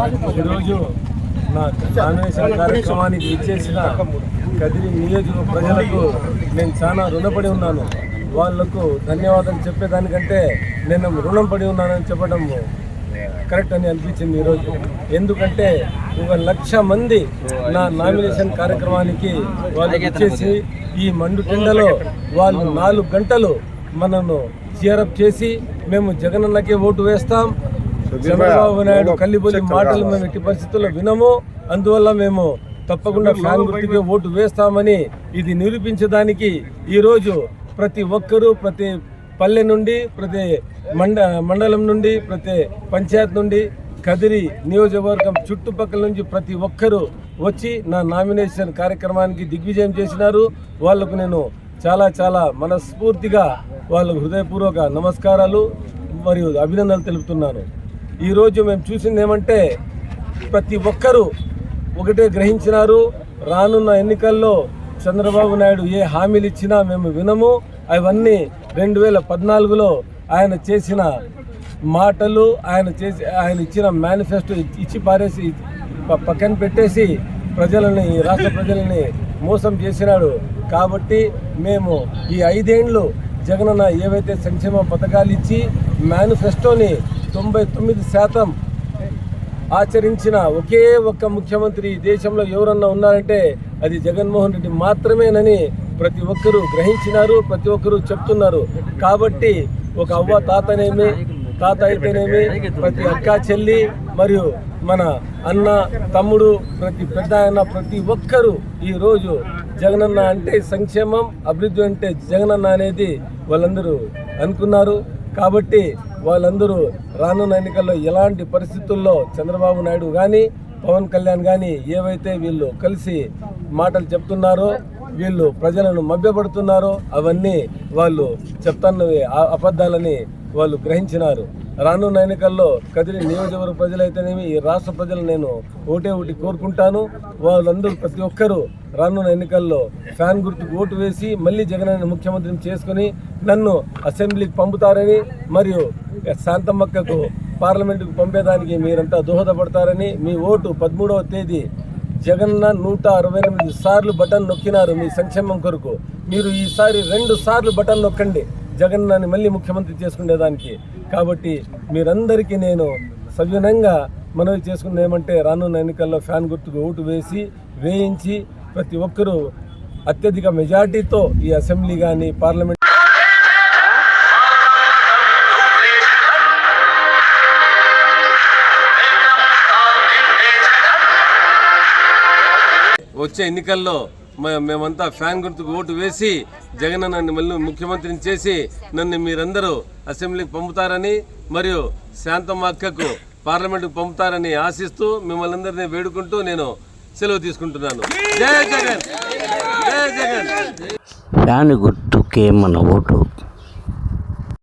ఈరోజు నా నామినేషన్ కార్యక్రమానికి ఇచ్చేసిన కదిరి నియోజక ప్రజలకు నేను చాలా రుణపడి ఉన్నాను. వాళ్ళకు ధన్యవాదాలు చెప్పేదానికంటే నేను రుణం పడి ఉన్నానని చెప్పడం కరెక్ట్ అని అనిపించింది ఈరోజు. ఎందుకంటే ఒక లక్ష మంది నా నామినేషన్ కార్యక్రమానికి వాళ్ళు ఇచ్చేసి ఈ మండు టెండలో వాళ్ళు నాలుగు గంటలు మనను చీరప్ చేసి మేము జగనన్నకే ఓటు వేస్తాం. చంద్రబాబు నాయుడు కల్లిబొల్లి మాటలు మేము ఎట్టి పరిస్థితుల్లో వినము. అందువల్ల మేము తప్పకుండా ఫ్యాన్ గుర్తుకే ఓటు వేస్తామని ఇది నిరూపించడానికి ఈరోజు ప్రతి ఒక్కరూ ప్రతి పల్లె నుండి ప్రతి మండ మండలం నుండి ప్రతి పంచాయత్ నుండి కదిరి నియోజకవర్గం చుట్టుపక్కల నుంచి ప్రతి ఒక్కరూ వచ్చి నా నామినేషన్ కార్యక్రమానికి దిగ్విజయం చేసినారు. వాళ్ళకు నేను చాలా చాలా మనస్ఫూర్తిగా వాళ్ళకు హృదయపూర్వక నమస్కారాలు మరియు అభినందనలు తెలుపుతున్నాను. ఈరోజు మేము చూసింది ఏమంటే ప్రతి ఒక్కరూ ఒకటే గ్రహించినారు. రానున్న ఎన్నికల్లో చంద్రబాబు నాయుడు ఏ హామీలు ఇచ్చినా మేము వినము. అవన్నీ రెండు వేల పద్నాలుగులో ఆయన చేసిన మాటలు ఆయన చేసి ఆయన ఇచ్చిన మేనిఫెస్టో ఇచ్చి పారేసి పక్కన పెట్టేసి ప్రజలని ఈ రాష్ట్ర ప్రజలని మోసం చేసినాడు. కాబట్టి మేము ఈ ఐదేండ్లు జగనన్న ఏవైతే సంక్షేమ పథకాలు ఇచ్చి మేనిఫెస్టోని తొంభై తొమ్మిది శాతం ఆచరించిన ఒకే ఒక్క ముఖ్యమంత్రి ఈ దేశంలో ఎవరన్నా ఉన్నారంటే అది జగన్మోహన్ రెడ్డి మాత్రమేనని ప్రతి ఒక్కరూ గ్రహించినారు ప్రతి ఒక్కరూ చెప్తున్నారు. కాబట్టి ఒక అవ్వ తాతనేమి తాత అయితేనేమి ప్రతి అక్క చెల్లి మరియు మన అన్న తమ్ముడు ప్రతి పెద్ద ఆయన ప్రతి ఒక్కరూ ఈరోజు జగనన్న అంటే సంక్షేమం అభివృద్ధి అంటే జగనన్న అనేది వాళ్ళందరూ అనుకున్నారు. కాబట్టి వాళ్ళందరూ రానున్న ఎన్నికల్లో ఎలాంటి పరిస్థితుల్లో చంద్రబాబు నాయుడు కానీ పవన్ కళ్యాణ్ కానీ ఏవైతే వీళ్ళు కలిసి మాటలు చెప్తున్నారో వీళ్ళు ప్రజలను మభ్యపడుతున్నారో అవన్నీ వాళ్ళు చెప్తున్నవి ఆ అబద్ధాలని వాళ్ళు గ్రహించినారు. రానున్న ఎన్నికల్లో కదిరి నియోజకవర్గ ప్రజలైతేనేమి ఈ రాష్ట్ర ప్రజలు నేను ఓటే ఒకటి కోరుకుంటాను. వాళ్ళందరూ ప్రతి ఒక్కరూ రానున్న ఎన్నికల్లో ఫ్యాన్ గుర్తుకు ఓటు వేసి మళ్ళీ జగన్ ముఖ్యమంత్రిని చేసుకుని నన్ను అసెంబ్లీకి పంపుతారని మరియు శాంతమ్మక్కకు పార్లమెంటుకు పంపేదానికి మీరంతా దోహదపడతారని మీ ఓటు పదమూడవ తేదీ జగన్న నూట అరవై ఎనిమిది సార్లు బటన్ నొక్కినారు మీ సంక్షేమం కొరకు. మీరు ఈసారి రెండు సార్లు బటన్ నొక్కండి. జగన్నాన్ని మళ్ళీ ముఖ్యమంత్రి చేసుకునేదానికి. కాబట్టి మీరందరికీ నేను సవినంగా మనవి చేసుకున్న ఏమంటే రానున్న ఎన్నికల్లో ఫ్యాన్ గుర్తుకు ఓటు వేసి వేయించి ప్రతి ఒక్కరూ అత్యధిక మెజార్టీతో ఈ అసెంబ్లీ కానీ పార్లమెంట్ వచ్చే ఎన్నికల్లో మేమంతా ఫ్యాన్ గుర్తుకు ఓటు వేసి జగన్ నన్ను మళ్ళీ ముఖ్యమంత్రిని చేసి నన్ను మీరందరూ అసెంబ్లీకి పంపుతారని మరియు శాంతమ్మ అక్కకు పార్లమెంటుకు పంపుతారని ఆశిస్తూ మిమ్మల్ని అందరినీ వేడుకుంటూ నేను సెలవు తీసుకుంటున్నాను. జై జగన్! జగన్! ఫ్యాన్ గుర్తుకే మన ఓటు.